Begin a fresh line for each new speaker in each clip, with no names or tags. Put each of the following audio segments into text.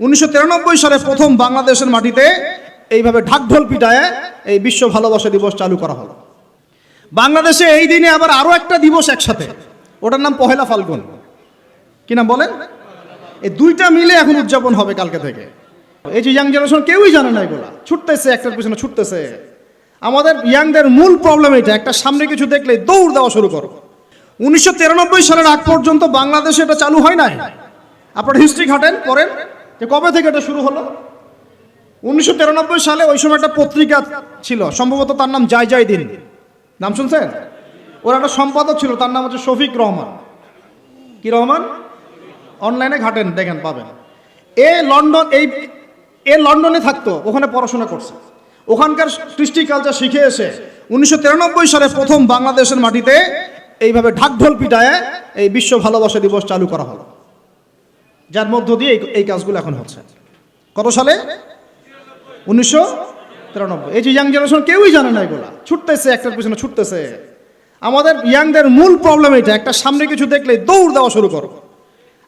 উনিশশো তিরানব্বই সালে প্রথম বাংলাদেশের মাটিতে এইভাবে ঢাকঢোল পিটায় এই বিশ্ব ভালোবাসা দিবস চালু করা হলো। বাংলাদেশে এই দিনে আবার আরও একটা দিবস একসাথে। ওটার নাম পহেলা ফাল্গুন। কি নাম বলেন? এই দুইটা মিলে এখন উদযাপন হবে কালকে থেকে। এই যে ইয়াং জেনারেশন কেউই জানে না এগুলা। ছুটতেছে, একটার পিছনে ছুটতেছে। আমাদের ইয়াংদের মূল প্রবলেম এটা, একটা সামনে কিছু দেখলে দৌড় দেওয়া শুরু করো। উনিশশো তিরানব্বই সালের আগ পর্যন্ত বাংলাদেশে এটা চালু হয় নাই। আপনার হিস্ট্রি ঘাটেন, পড়েন। যে কবে থেকে এটা শুরু হলো? উনিশশো সালে ওই সময় একটা পত্রিকা ছিল, সম্ভবত তার নাম জয় জয় দিন। নাম শুনছেন? ওর একটা সম্পাদক ছিল, তার নাম হচ্ছে শফিক রহমান। কি রহমান? অনলাইনে ঘাটেন, দেখেন, পাবেন। এ লন্ডন, এই, এ লন্ডনে থাকতো, ওখানে পড়াশোনা করছে। ওখানকার কৃষ্টি কালচার শিখে এসে উনিশশো তিরানব্বই সালে প্রথম বাংলাদেশের মাটিতে এইভাবে ঢাকঢোল পিটায় এই বিশ্ব ভালোবাসা দিবস চালু করা হলো। যার মধ্য দিয়ে এই- কাজগুলো এখন হচ্ছে। কত সালে? উনিশশো তিরানব্বই। এই যে ইয়াং জেনারেশন কেউই জানে না এগুলা। ছুটতেছে, একটার পিছনে ছুটতেছে। আমাদের ইয়াংদের মূল প্রবলেম এটা, একটা সামনে কিছু দেখলে দৌড় দেওয়া শুরু করো।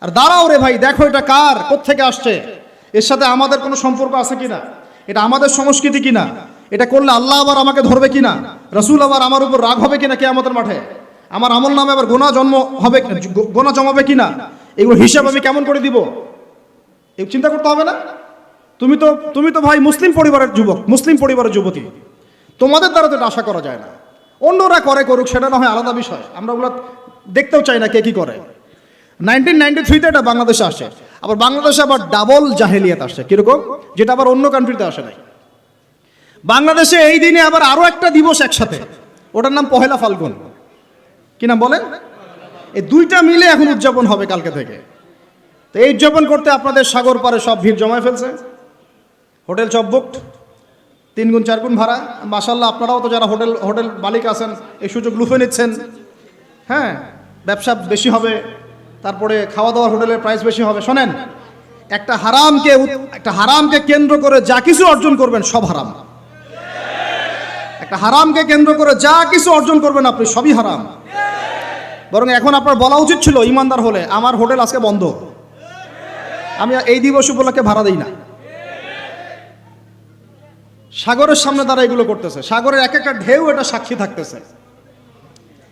আর দাঁড়াও রে ভাই, দেখো এটা কার, কোত্থেকে আসছে? এর সাথে আমাদের কোনো সম্পর্ক আছে কিনা? এটা আমাদের সংস্কৃতি কিনা? এটা করলে আল্লাহ আবার আমাকে ধরবে কিনা? রসুল আবার আমার উপর রাগ হবে কিনা কে আমাদের মাঠে? আমার আমল নামে আবার গোনা জন্ম হবে গোনা জমাবে কিনা? এগুলো হিসাব আমি কেমন করে দিব? এই চিন্তা করতে হবে না। তুমি তো তুমি তো ভাই মুসলিম পরিবারের যুবক, মুসলিম পরিবারের যুবতী। তোমাদের দ্বারা তো এটা আশা করা যায় না। অন্যরা করে করুক, সেটা না হয় আলাদা বিষয়। আমরা ওগুলো দেখতেও চাই না কে কি করে। নাইনটিন নাইনটি থ্রিতে এটা বাংলাদেশে আসে। আবার বাংলাদেশে আবার ডাবল জাহেলিয়াত আসে কীরকম? যেটা আবার অন্য কান্ট্রিতে আসে নাই। বাংলাদেশে এই দিনে আবার আরও একটা দিবস একসাথে। ওটার নাম পহেলা ফাল্গুন। কি নাম বলেন এই দুইটা মিলে এখন উদযাপন হবে কালকে থেকে। তো এই উদযাপন করতে আপনাদের সাগর পারে সব ভিড় জমায় ফেলছে। হোটেল সব বুকড তিন গুণ চার গুণ ভাড়া। মাসাল্লাহ আপনারাও তো যারা হোটেল হোটেল মালিক আছেন, এই সুযোগ লুফে নিচ্ছেন। হ্যাঁ ব্যবসা বেশি হবে, তারপরে খাওয়া দাওয়ার হোটেলের প্রাইস বেশি হবে। শোনেন, একটা হারামকে একটা হারামকে কেন্দ্র করে যা কিছু অর্জন করবেন, সব হারাম। একটা হারামকে কেন্দ্র করে যা কিছু অর্জন করবেন আপনি, সবই হারাম। বরং এখন আপনার বলা উচিত ছিল, ইমানদার হলে আমার হোটেল আজকে বন্ধ। আমি এই দিবস উপলক্ষে ভাড়া দিই না। সাগরের সামনে তারা এগুলো করতেছে। সাগরের এক একটা ঢেউ এটা সাক্ষী থাকতেছে।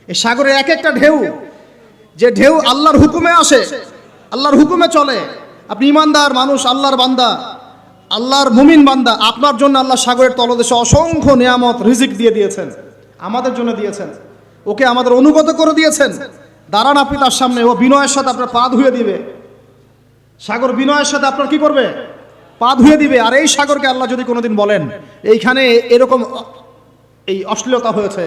এই সাগরের এক একটা ঢেউ, যে ঢেউ আল্লাহর হুকুমে আসে, আল্লাহর হুকুমে চলে। আপনি ইমানদার মানুষ, আল্লাহর বান্দা, আল্লাহর মুমিন বান্দা, আপনার জন্য আল্লাহ সাগরের তলদেশে অসংখ্য নিয়ামত, রিজিক দিয়ে দিয়েছেন। আমাদের জন্য দিয়েছেন। ওকে আমাদের অনুগত করে দিয়েছেন। দাঁড়ান আপনি তার সামনে, ও বিনয়ের সাথে আপনার পা ধুয়ে দিবে। সাগর, বিনয়ের সাথে আপনার কি করবে? পা ধুয়ে দিবে। আর এই সাগরকে আল্লাহ যদি কোনোদিন বলেন, এইখানে এরকম এই অশ্লীলতা হয়েছে,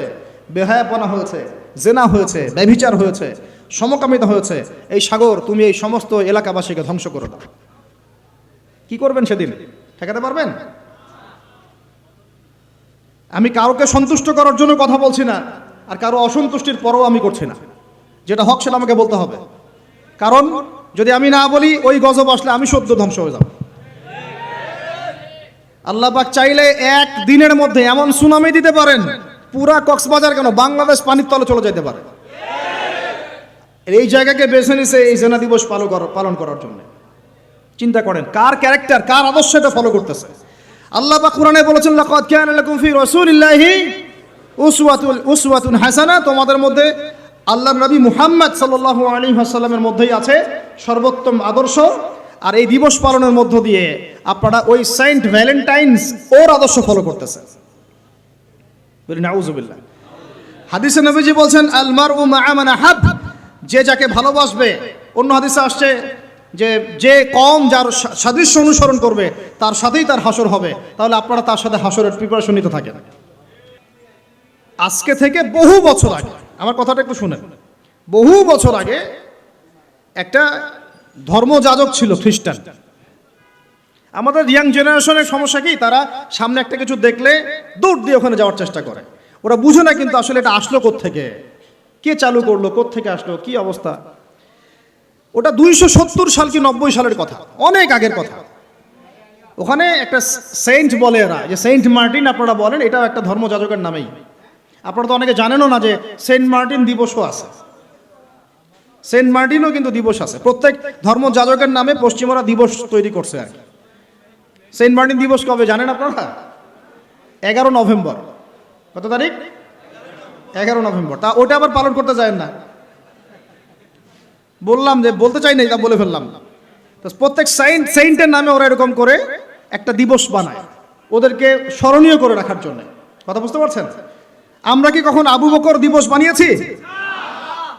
বেহায়াপনা হয়েছে, জেনা হয়েছে, ব্যভিচার হয়েছে, সমকামিতা হয়েছে, এই সাগর, তুমি এই সমস্ত এলাকাবাসীকে ধ্বংস করে দাও। কি করবেন সেদিন? ঠেকাতে পারবেন? আমি কাউকে সন্তুষ্ট করার জন্য কথা বলছি না। আর কারও অসন্তুষ্টির পরও আমি করছি না। যেটা হক সেটা আমাকে বলতে হবে। কারণ যদি আমি না বলি, ওই গজব আসলে আমি সদ্য ধ্বংস হয়ে যাব। আল্লাহ পাক চাইলে এক দিনের মধ্যে এমন সুনামি দিতে পারেন, পুরা কক্সবাজার কেন বাংলাদেশ পানির তলে চলে যেতে পারে। এই জায়গাকে বেছে নিছে এই সেনা দিবস পালন করার জন্য। চিন্তা করেন, কার ক্যারেক্টার, কার আদর্শ এটা ফলো করতেছে? আল্লাহ পাক কোরআনে বলেছেন, লাকাদ কানা লাকুম ফি রাসূলিল্লাহি উসওয়াতুল, উসওয়াতুন হাসানা, তোমাদের মধ্যে আল্লাহ নবী মুহাম্মদ সাল্লাল্লাহু আলাইহি ওয়াসাল্লামের মধ্যেই আছে সর্বোত্তম আদর্শ। আর এই দিবস পালনের মধ্য দিয়ে আপনারা ওই সেন্ট ভ্যালেন্টাইন্স ওর আদর্শ ফলো করতেছেন। বলি নাউজুবিল্লাহ হাদিসে নবীজি বলছেন আল মারউ মা'a মান আহাব। যে যাকে ভালোবাসবে, অন্য হাদিসে আসছে যে যে কম যার সাদৃশ্য অনুসরণ করবে, তার সাথেই তার হাসর হবে। তাহলে আপনারা তার সাথে হাসরের প্রিপারেশন নিতে থাকেন। আজকে থেকে বহু বছর আগে, আমার কথাটা একটু শুনেন। বহু বছর আগে একটা ধর্মযাজক ছিল খ্রিস্টান। আমাদের ইয়াং জেনারেশনের সমস্যা কি? তারা সামনে একটা কিছু দেখলে দৌড় দিয়ে ওখানে যাওয়ার চেষ্টা করে। ওরা বুঝে না কিন্তু আসলে এটা আসলো থেকে কে চালু করল? থেকে আসলো? কি অবস্থা? ওটা দুইশো সত্তর সাল কি নব্বই সালের কথা? অনেক আগের কথা। ওখানে একটা সেন্ট বলে এরা। যে সেন্ট মার্টিন আপনারা বলেন, এটাও একটা ধর্মযাজকের নামেই। আপনারা তো অনেকে জানেনও না যে সেন্ট মার্টিন দিবসও আছে। সেন্ট মার্টিনও কিন্তু দিবস আছে। প্রত্যেক ধর্ম যাজকের নামে পশ্চিমরা দিবস তৈরি করছে আর সেন্ট মার্টিন দিবস কবে জানেন আপনারা? এগারো নভেম্বর। কত তারিখ? এগারো নভেম্বর। তা ওটা আবার পালন করতে যায় না। বললাম যে বলতে চাই তা বলে ফেললাম। তো প্রত্যেক সাইন্ট সেন্টের নামে ওরা এরকম করে একটা দিবস বানায়। ওদেরকে স্মরণীয় করে রাখার জন্য। কথা বুঝতে পারছেন? আমরা কি কখন আবু বকর দিবস বানিয়েছি?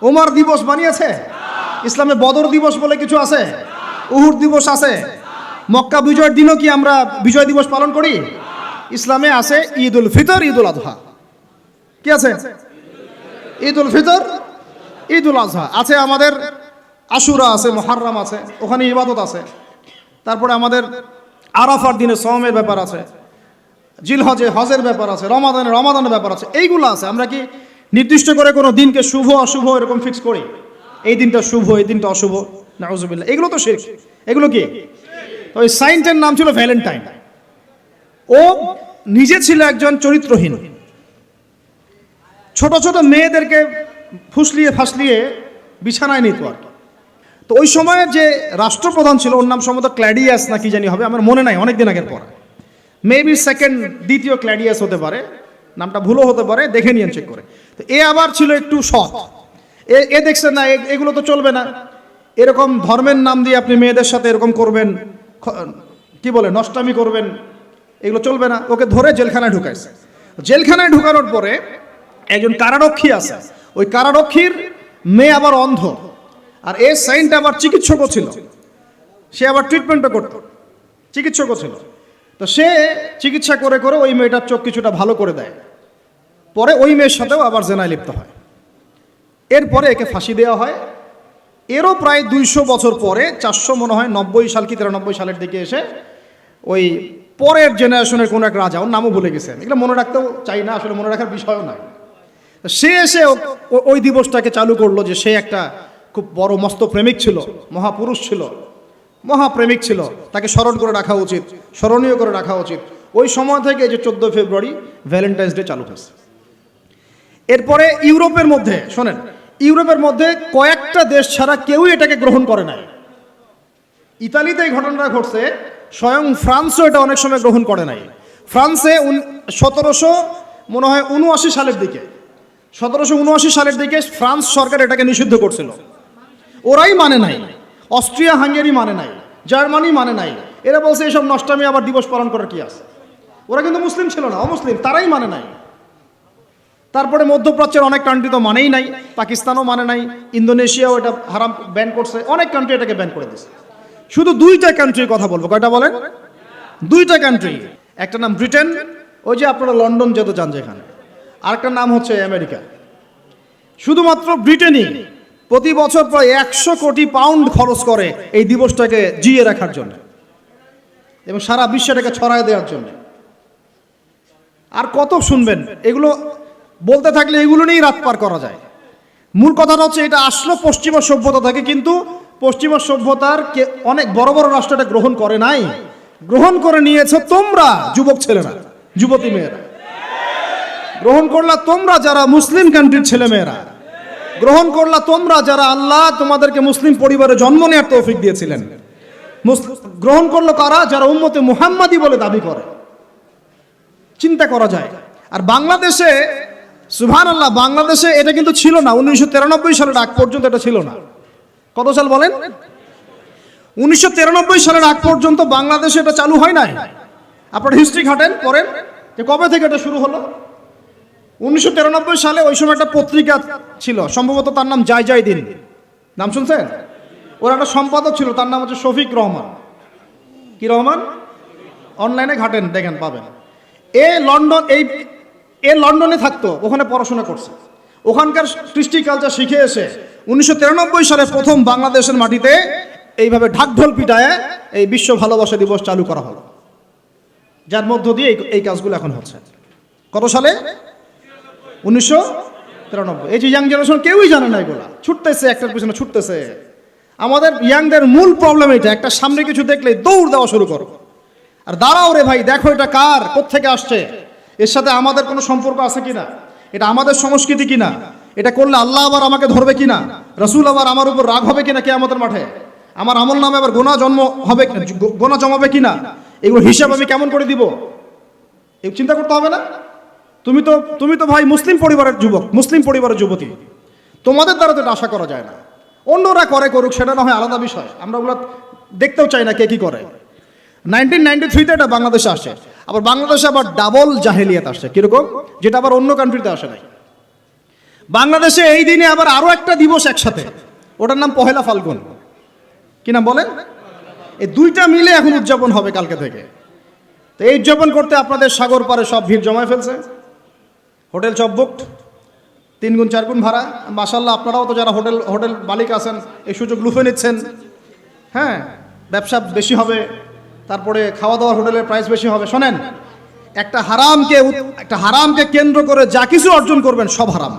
ওমর দিবস বানিয়েছে? ইসলামে বদর দিবস বলে কিছু আছে? উহুর দিবস আছে? মক্কা বিজয়ের দিনও কি আমরা বিজয় দিবস পালন করি? ইসলামে আছে ঈদ উল ফিতর ঈদ উল আজহা কি আছে? ঈদ উল ফিতর ঈদ উল আজহা আছে আমাদের আশুরা আছে মহারম আছে, ওখানে ইবাদত আছে। তারপরে আমাদের আরাফার দিনে সমের ব্যাপার আছে। জিল হজে হজের ব্যাপার আছে রমাদানের রমাদানের ব্যাপার আছে, এইগুলো আছে। আমরা কি নির্দিষ্ট করে কোনো দিনকে শুভ, অশুভ এরকম ফিক্স করি? এই দিনটা শুভ, এই দিনটা অশুভ, নাউজুবিল্লাহ। এগুলো তো শেখ এগুলো কি? ওই সাইন্টের নাম ছিল ভ্যালেন্টাইন। ও নিজে ছিল একজন চরিত্রহীন। ছোট ছোট মেয়েদেরকে ফুসলিয়ে ফাসলিয়ে বিছানায় নিত আর। তো ওই সময়ের যে রাষ্ট্রপ্রধান ছিল, ওর নাম সম্ভবত ক্ল্যাডিয়াস না কি জানি হবে, আমার মনে নাই অনেক দিন আগের পর। মেবি সেকেন্ড দ্বিতীয় ক্ল্যাডিয়াস হতে পারে। নামটা ভুলও হতে পারে, দেখে নিয়ে চেক করে। তো এ আবার ছিল একটু সৎ। এ এ দেখছে না এগুলো তো চলবে না। এরকম ধর্মের নাম দিয়ে আপনি মেয়েদের সাথে এরকম করবেন কি বলে, নষ্টামি করবেন, এগুলো চলবে না। ওকে ধরে জেলখানায় ঢুকাইছে। জেলখানায় ঢুকানোর পরে একজন কারারক্ষী আছে। ওই কারারক্ষীর মেয়ে আবার অন্ধ। আর এ সাইনটা আবার চিকিৎসকও ছিল। সে আবার ট্রিটমেন্টও করতো। চিকিৎসকও ছিল। তো সে চিকিৎসা করে করে ওই মেয়েটার চোখ কিছুটা ভালো করে দেয়। পরে ওই মেয়ের সাথেও আবার জেনায় লিপ্ত হয়। এরপরে একে ফাঁসি দেওয়া হয়। এরও প্রায় দুইশো বছর পরে, চারশো মনে হয় নব্বই সাল কি তিরানব্বই সালের দিকে এসে ওই পরের জেনারেশনের কোনো এক রাজা, ওর নামও ভুলে গেছে এগুলো মনে রাখতেও চাই না, আসলে মনে রাখার বিষয়ও নয় সে এসে ওই দিবসটাকে চালু করল যে সে একটা খুব বড়, মস্ত প্রেমিক ছিল, মহাপুরুষ ছিল। মহাপ্রেমিক ছিল। তাকে স্মরণ করে রাখা উচিত, স্মরণীয় করে রাখা উচিত। ওই সময় থেকে যে চোদ্দ ফেব্রুয়ারি ভ্যালেন্টাইন্স ডে চালু হয়েছে। এরপরে ইউরোপের মধ্যে, শোনেন, ইউরোপের মধ্যে কয়েকটা দেশ ছাড়া কেউই এটাকে গ্রহণ করে নাই। ইতালিতে এই ঘটনাটা ঘটছে, স্বয়ং ফ্রান্সও এটা অনেক সময় গ্রহণ করে নাই। ফ্রান্সে সতেরোশো, মনে হয় উনআশি সালের দিকে, সতেরোশো উনআশি সালের দিকে ফ্রান্স সরকার এটাকে নিষিদ্ধ করছিল। ওরাই মানে নাই। অস্ট্রিয়া, হাঙ্গেরি মানে নাই, জার্মানি মানে নাই। এরা বলছে এসব নষ্টামি, আবার দিবস পালন করার কি আছে? ওরা কিন্তু মুসলিম ছিল না, অমুসলিম, তারাই মানে নাই। তারপরে মধ্যপ্রাচ্যের অনেক কান্ট্রি তো মানেই নাই, পাকিস্তানও মানে নাই, ইন্দোনেশিয়াও এটা হারাম ব্যান করছে, অনেক কান্ট্রি এটাকে ব্যান করে দিয়েছে। শুধু দুইটা কান্ট্রির কথা বলব, কয়টা বলেন? দুইটা কান্ট্রি একটা নাম ব্রিটেন, ওই যে আপনারা লন্ডন যেতে চান যেখানে। আরেকটার নাম হচ্ছে আমেরিকা। শুধুমাত্র ব্রিটেনই প্রতি বছর প্রায় একশো কোটি পাউন্ড খরচ করে এই দিবসটাকে জিয়ে রাখার জন্য এবং সারা বিশ্বটাকে ছড়ায় দেওয়ার জন্য। আর কত শুনবেন? এগুলো বলতে থাকলে এগুলো নিয়েই রাত পার করা যায়। মূল কথাটা হচ্ছে এটা আসলো পশ্চিমা সভ্যতা থেকে, কিন্তু পশ্চিমা সভ্যতার কে অনেক বড় বড় রাষ্ট্রটা গ্রহণ করে নাই। গ্রহণ করে নিয়েছে তোমরা, যুবক ছেলেরা, যুবতী মেয়েরা। গ্রহণ করলা তোমরা যারা মুসলিম কান্ট্রির ছেলে মেয়েরা গ্রহণ করলা তোমরা যারা আল্লাহ তোমাদেরকে মুসলিম পরিবারে জন্ম নেওয়ার তৌফিক দিয়েছিলেন। গ্রহণ করল কারা? যারা উম্মতে মুহাম্মাদি বলে দাবি করে। চিন্তা করা যায়। আর বাংলাদেশে সুভান আল্লাহ বাংলাদেশে এটা কিন্তু ছিল না। উনিশশো তিরানব্বই সালের আগ পর্যন্ত এটা ছিল না। কত সাল বলেন? উনিশশো তিরানব্বই সালের আগ পর্যন্ত বাংলাদেশে এটা চালু হয় নাই। আপনার হিস্ট্রি ঘাটেন পড়েন যে কবে থেকে এটা শুরু হলো? উনিশশো তিরানব্বই সালে ওই সময় একটা পত্রিকা ছিল, সম্ভবত তার নাম জয় জয় দিন। নাম শুনছেন? ওর একটা সম্পাদক ছিল, তার নাম হচ্ছে শফিক রহমান। কি রহমান? অনলাইনে ঘাটেন, দেখেন, পাবেন। এ লন্ডন, এই, এ লন্ডনে থাকতো, ওখানে পড়াশোনা করছে। ওখানকার কৃষ্টি কালচার শিখে এসে উনিশশো তিরানব্বই সালে প্রথম বাংলাদেশের মাটিতে এইভাবে ঢাকঢোল পিটায় এই বিশ্ব ভালোবাসা দিবস চালু করা হলো। যার মধ্য দিয়ে এই কাজগুলো এখন হচ্ছে। কত সালে? উনিশশো তিরানব্বই। এই যে ইয়াং জেনারেশন কেউই জানে না এগুলা। ছুটতেছে, একটার পিছনে ছুটতেছে। আমাদের ইয়াংদের মূল প্রবলেম এটা একটা সামনে কিছু দেখলে দৌড় দেওয়া শুরু করো। আর দাঁড়াও রে ভাই, দেখো এটা কার, কোত্থেকে আসছে? এর সাথে আমাদের কোনো সম্পর্ক আছে কিনা? এটা আমাদের সংস্কৃতি কিনা? এটা করলে আল্লাহ আবার আমাকে ধরবে কিনা? রসুল আবার আমার উপর রাগ হবে কিনা কে আমাদের মাঠে? আমার আমল নামে আবার গোনা জন্ম হবে, গোনা জমাবে কিনা? এগুলো হিসাব আমি কেমন করে দিব? চিন্তা করতে হবে না? তুমি তো তুমি তো ভাই মুসলিম পরিবারের যুবক, মুসলিম পরিবারের যুবতী। তোমাদের দ্বারা তো এটা আশা করা যায় না। অন্যরা করে করুক, সেটা না হয় আলাদা বিষয়। আমরা ওগুলো দেখতেও চাই না কে কি করে। নাইনটিন নাইনটি থ্রিতে এটা বাংলাদেশে আসে। আবার বাংলাদেশে আবার ডাবল জাহেলিয়াত আসছে কীরকম? যেটা আবার অন্য কান্ট্রিতে আসে নাই। বাংলাদেশে এই দিনে আবার আরও একটা দিবস একসাথে। ওটার নাম পহেলা ফাল্গুন। কি নাম বলেন? এই দুইটা মিলে এখন উদযাপন হবে কালকে থেকে। তো এই উদযাপন করতে আপনাদের সাগর পারে সব ভিড় জমায় ফেলছে। হোটেল সব বুকড তিন গুণ, চার গুণ ভাড়া? মাসাল্লাহ আপনারাও তো যারা হোটেল হোটেল মালিক আছেন, এই সুযোগ লুফে নিচ্ছেন। হ্যাঁ ব্যবসা বেশি হবে, তারপরে খাওয়া দাওয়ার হোটেলের প্রাইস বেশি হবে। শোনেন, একটা হারামকে একটা হারামকে কেন্দ্র করে যা কিছু অর্জন করবেন, সব হারাম।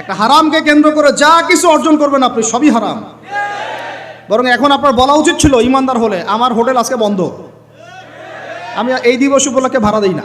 একটা হারামকে কেন্দ্র করে যা কিছু অর্জন করবেন আপনি, সবই হারাম। বরং এখন আপনার বলা উচিত ছিল, ইমানদার হলে, আমার হোটেল আজকে বন্ধ। আমি এই দিবস উপলক্ষে ভাড়া দিই না।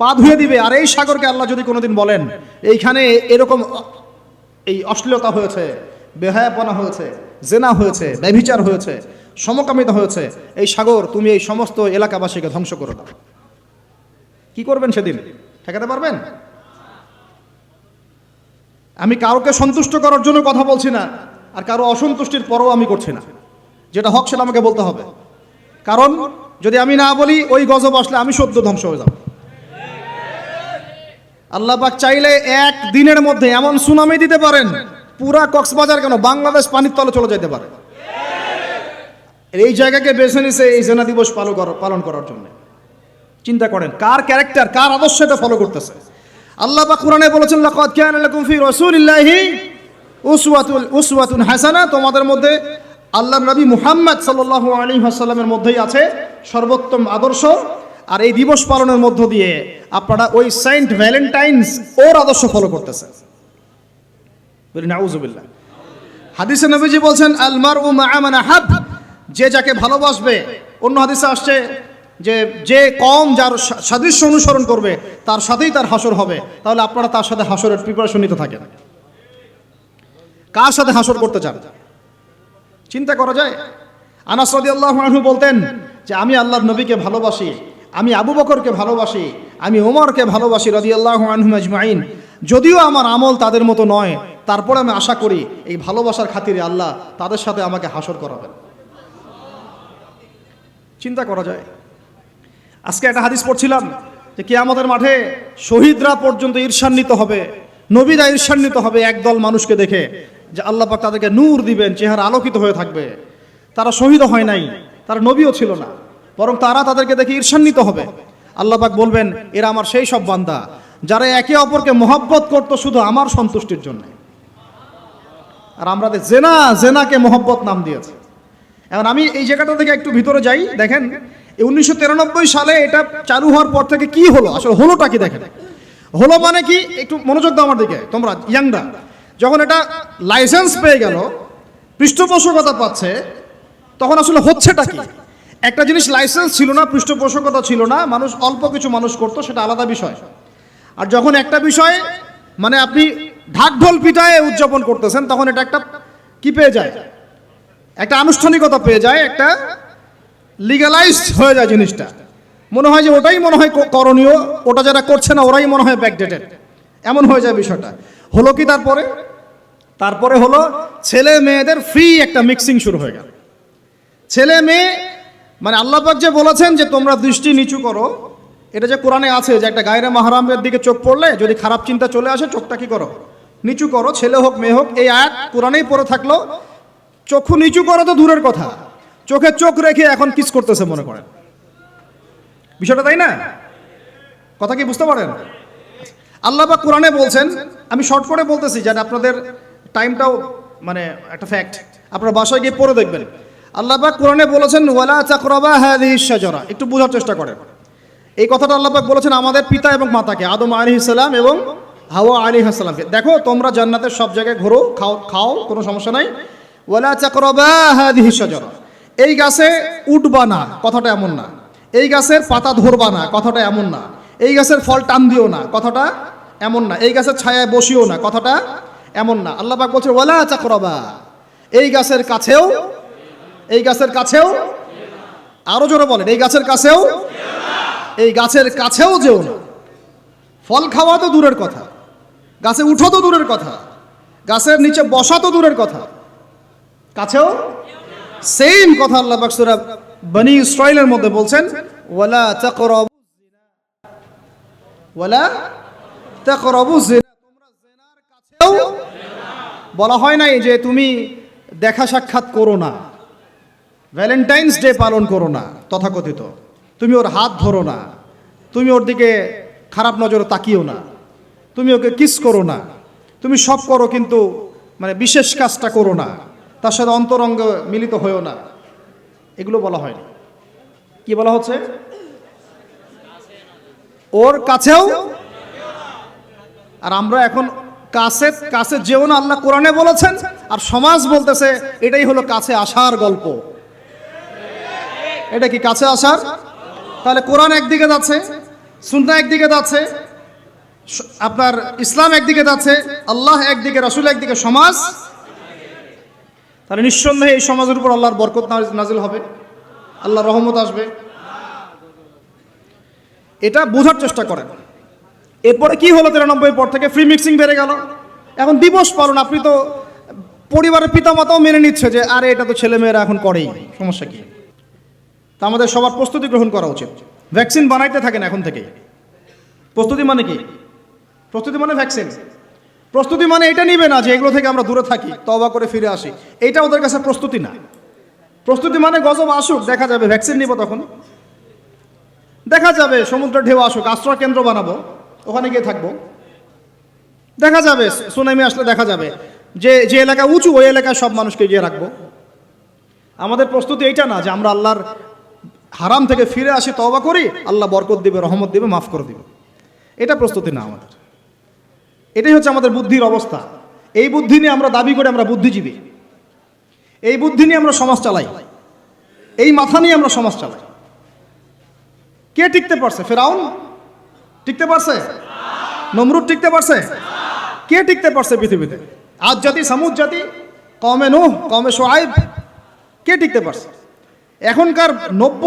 পা ধুয়ে দিবে। আর এই সাগরকে আল্লাহ যদি কোনোদিন বলেন, এইখানে এরকম এই অশ্লীলতা হয়েছে, বেহায়াপনা হয়েছে, জেনা হয়েছে, ব্যভিচার হয়েছে, সমকামিতা হয়েছে, এই সাগর তুমি এই সমস্ত এলাকাবাসীকে ধ্বংস করে দাও কি করবেন সেদিন? ঠেকাতে পারবেন? আমি কাউকে সন্তুষ্ট করার জন্য কথা বলছি না, আর কারও অসন্তুষ্টির পরও আমি করছি না। যেটা হক সেটা আমাকে বলতে হবে। কারণ যদি আমি না বলি, ওই গজব আসলে আমি সদ্য ধ্বংস হয়ে যাব। আল্লাহ পাক চাইলে এক দিনের মধ্যে এমন সুনামি দিতে পারেন, পুরা কক্সবাজার কেন বাংলাদেশ পানির তলে চলে যেতে পারে। এই জায়গাকে বেছে নিছে এই জেনা দিবস পালন করার পালন করার জন্য। চিন্তা করেন, কার ক্যারেক্টার, কার আদর্শ এটা ফলো করতেছে? আল্লাহ পাক কোরআনে বলেছেন, লাকাদ কানা লাকুম ফি রাসূলিল্লাহি উসওয়াতুল, উসওয়াতুন হাসানা। তোমাদের মধ্যে আল্লাহর নবী মুহাম্মদ সাল্লাল্লাহু আলাইহি ওয়াসাল্লামের মধ্যেই আছে সর্বোত্তম আদর্শ। আর এই দিবস পালনের মধ্য দিয়ে আপনারা ওই সেন্ট ভ্যালেন্টাইন্স ওর আদর্শ ফলো করতেছেন। হাদিসে নবীজি বলছেন আলমার ও মা'a মান যে যাকে ভালোবাসবে, অন্য হাদিসে আসছে যে যে কম যার সাদৃশ্য অনুসরণ করবে, তার সাথেই তার হাসর হবে। তাহলে আপনারা তার সাথে হাসরের প্রিপারেশন নিতে থাকেন। কার সাথে হাসর করতে চান? চিন্তা করা যায়? আনাস আনহু বলতেন যে, আমি আল্লাহর নবীকে ভালোবাসি আমি আবু বকরকে ভালোবাসি, আমি ওমরকে ভালোবাসি রাদিয়াল্লাহু আনহুম আজমাইন। যদিও আমার আমল তাদের মতো নয়, তারপরে আমি আশা করি এই ভালোবাসার খাতিরে আল্লাহ তাদের সাথে আমাকে হাসর করাবেন। চিন্তা করা যায়। আজকে একটা হাদিস পড়ছিলাম যে কে আমাদের মাঠে শহীদরা পর্যন্ত ঈর্ষান্বিত হবে, নবীরা ঈর্ষান্বিত হবে একদল মানুষকে দেখে, যে আল্লাহ তাদেরকে নূর দিবেন, চেহারা আলোকিত হয়ে থাকবে। তারা শহীদ হয় নাই, তারা নবীও ছিল না। বরং তারা তাদেরকে দেখে ঈর্ষান্বিত হবে। আল্লাহ পাক বলবেন, এরা আমার সেই সব বান্দা, যারা একে অপরকে মহব্বত করতো শুধু আমার সন্তুষ্টির জন্য। আর আমরা জেনা, জেনাকে মহব্বত নাম দিয়েছে। এখন আমি এই জায়গাটা থেকে একটু ভিতরে যাই, দেখেন উনিশশো সালে এটা চালু হওয়ার পর থেকে কি হলো? আসলে হলোটা কি দেখেন? হলো মানে কি? একটু মনোযোগ দাও আমার দিকে, তোমরা ইয়াংরা। যখন এটা লাইসেন্স পেয়ে গেল, পৃষ্ঠপোষকতা পাচ্ছে, তখন আসলে হচ্ছেটা কি? একটা জিনিস লাইসেন্স ছিল না, পৃষ্ঠপোষকতা ছিল না, মানুষ অল্প কিছু মানুষ করতো, সেটা আলাদা বিষয়। আর যখন একটা বিষয় মানে আপনি ঢাকঢোল পিটায় উদযাপন করতেছেন, তখন এটা একটা কি পেয়ে যায়? একটা আনুষ্ঠানিকতা পেয়ে যায়, একটা লিগালাইজড হয়ে যায় জিনিসটা। মনে হয় যে ওটাই মনে হয় করণীয়, ওটা যারা করছে না, ওরাই মনে হয় ব্যাকডেটেড এমন হয়ে যায় বিষয়টা। হলো কি তারপরে? তারপরে হলো ছেলে মেয়েদের ফ্রি একটা মিক্সিং শুরু হয়ে গেল। ছেলে মেয়ে মানে আল্লাহ পাক যে বলেছেন যে তোমরা দৃষ্টি নিচু করো, এটা যে কোরআনে আছে যে একটা গায়রে মাহারামের দিকে চোখ পড়লে যদি খারাপ চিন্তা চলে আসে, চোখটা কি করো? নিচু করো, ছেলে হোক, মেয়ে হোক, এই আয়াত কোরআনেই পড়ে থাকল। চক্ষু নিচু করো তো দূরের কথা। চোখে চোখ রেখে এখন কিস করতেছে মনে করেন। বিষয়টা তাই না? কথা কি বুঝতে পারেন? আল্লাহ পাক কোরআনে বলছেন, আমি শর্ট করে বলতেছি যেন আপনাদের টাইমটাও মানে একটা ফ্যাক্ট আপনার বাসায় গিয়ে পড়ে দেখবেন। আল্লাহ পাক কোরআনে বলেছেন, ওয়ালা চাকরাবা হাদিহি শাজারা। একটু বোঝার চেষ্টা করেন। এই কথাটা আল্লাহ পাক বলেছেন আমাদের পিতা এবং মাতাকে, আদম আলী সালাম এবং হাওয়া আলী হাসালামকে দেখো, তোমরা জান্নাতের সব জায়গায় ঘোরো, খাও খাও, কোনো সমস্যা নাই। ওয়ালা চাকরাবা হাদিহি শাজারা। এই গাছে উঠবা না কথাটা এমন না। এই গাছের পাতা ধরবা না, কথাটা এমন না। এই গাছের ফল টান দিও না, কথাটা এমন না। এই গাছের ছায়ায় বসিও না, কথাটা এমন না। আল্লাহ পাক বলছে, ওয়ালা চাকরাবা এই গাছের কাছেও এই গাছের কাছেও? আরও জোরে বলেন, এই গাছের কাছেও? এই গাছের কাছেও যেও না। ফল খাওয়া তো দূরের কথা, গাছে উঠো তো দূরের কথা, গাছের নিচে বসা তো দূরের কথা। কাছেও? সেম কথা আল্লাহ পাক সূরা বনি ইসরাইলের মধ্যে বলছেন, ওয়ালা তাকরাবু ওয়ালা তাকরাবু জিনা তোমরা জিনার কাছেও? বলা হয় নাই যে তুমি দেখা সাক্ষাৎ করো না। ভ্যালেন্টাইন্স ডে পালন করো না, তথাকথিত। তুমি ওর হাত ধরো না, তুমি ওর দিকে খারাপ নজরে তাকিও না, তুমি ওকে কিস করো না, তুমি সব করো কিন্তু মানে বিশেষ কাজটা করো না, তার সাথে অন্তরঙ্গ মিলিত হয়েও না। এগুলো বলা হয়নি। কি বলা হচ্ছে? ওর কাছেও? আর আমরা এখন কাছে কাছে যেও না, আল্লাহ কোরআনে বলেছেন, আর সমাজ বলতেছে, এটাই হলো কাছে আসার গল্প। এটা কি কাছে আসার? তাহলে কোরআন একদিকে যাচ্ছে সুন্না একদিকে যাচ্ছে আপনার ইসলাম একদিকে যাচ্ছে, আল্লাহ একদিকে, রসুল একদিকে, সমাজ। তাহলে নিঃসন্দেহে এই সমাজের উপর আল্লাহর বরকত নাজিল হবে। আল্লাহর রহমত আসবে। এটা বোঝার চেষ্টা করেন। এরপরে কি হলো তিরানব্বই পর থেকে? ফ্রি মিক্সিং বেড়ে গেল। এখন দিবস পালন, আপনি তো পরিবারের পিতামাতাও মেনে নিচ্ছে যে, আরে এটা তো ছেলেমেয়েরা এখন করেই। সমস্যা কি? তা আমাদের সবার প্রস্তুতি গ্রহণ করা উচিত। ভ্যাকসিন বানাইতে থাকেন এখন থেকেই। প্রস্তুতি মানে কি? প্রস্তুতি মানে ভ্যাকসিন প্রস্তুতি মানে এটা নিবে না যে এগুলো থেকে আমরা দূরে থাকি তবা করে ফিরে আসি। এটা ওদের কাছে প্রস্তুতি না। প্রস্তুতি মানে গজব আসুক, দেখা যাবে ভ্যাকসিন নিব তখন। দেখা যাবে, সমুদ্র ঢেউ আসুক, আশ্রয় কেন্দ্র বানাবো, ওখানে গিয়ে থাকব। দেখা যাবে, সুনামি আসলে দেখা যাবে। যে যে এলাকা উঁচু, ওই এলাকায় সব মানুষকে গিয়ে রাখব। আমাদের প্রস্তুতি এইটা না যে আমরা আল্লাহর হারাম থেকে ফিরে আসি তবা করি, আল্লাহ বরকত দিবে, রহমত দিবে, মাফ করে দিবে। এটা প্রস্তুতি না আমাদের। এটাই হচ্ছে আমাদের বুদ্ধির অবস্থা। এই বুদ্ধি নিয়ে আমরা দাবি করে আমরা বুদ্ধিজীবী। এই বুদ্ধি নিয়ে আমরা সমাজ চালাই। এই মাথা নিয়ে আমরা সমাজ চালাই। কে টিকতে পারছে? ফেরাউন? টিকতে পারছে? নমরুদ টিকতে পারছে? কে টিকতে পারছে পৃথিবীতে? আজ জাতি, সামুদ জাতি কমে নুহ কমে সোয়াইব, কে টিকতে পারছে? এখনকার নব্য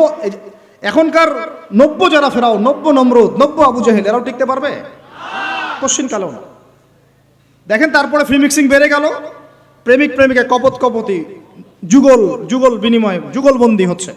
এখনকার নব্য যারা ফেরাও নব্য নমরুদ, নব্য আবু জাহেল, এরাও টিকতে পারবে? কোশ্চিন কালেও না। দেখেন, তারপরে ফ্রি মিক্সিং বেড়ে গেল। প্রেমিক প্রেমিকা, কপত কপতি, যুগল যুগল বিনিময় যুগলবন্দি হচ্ছে।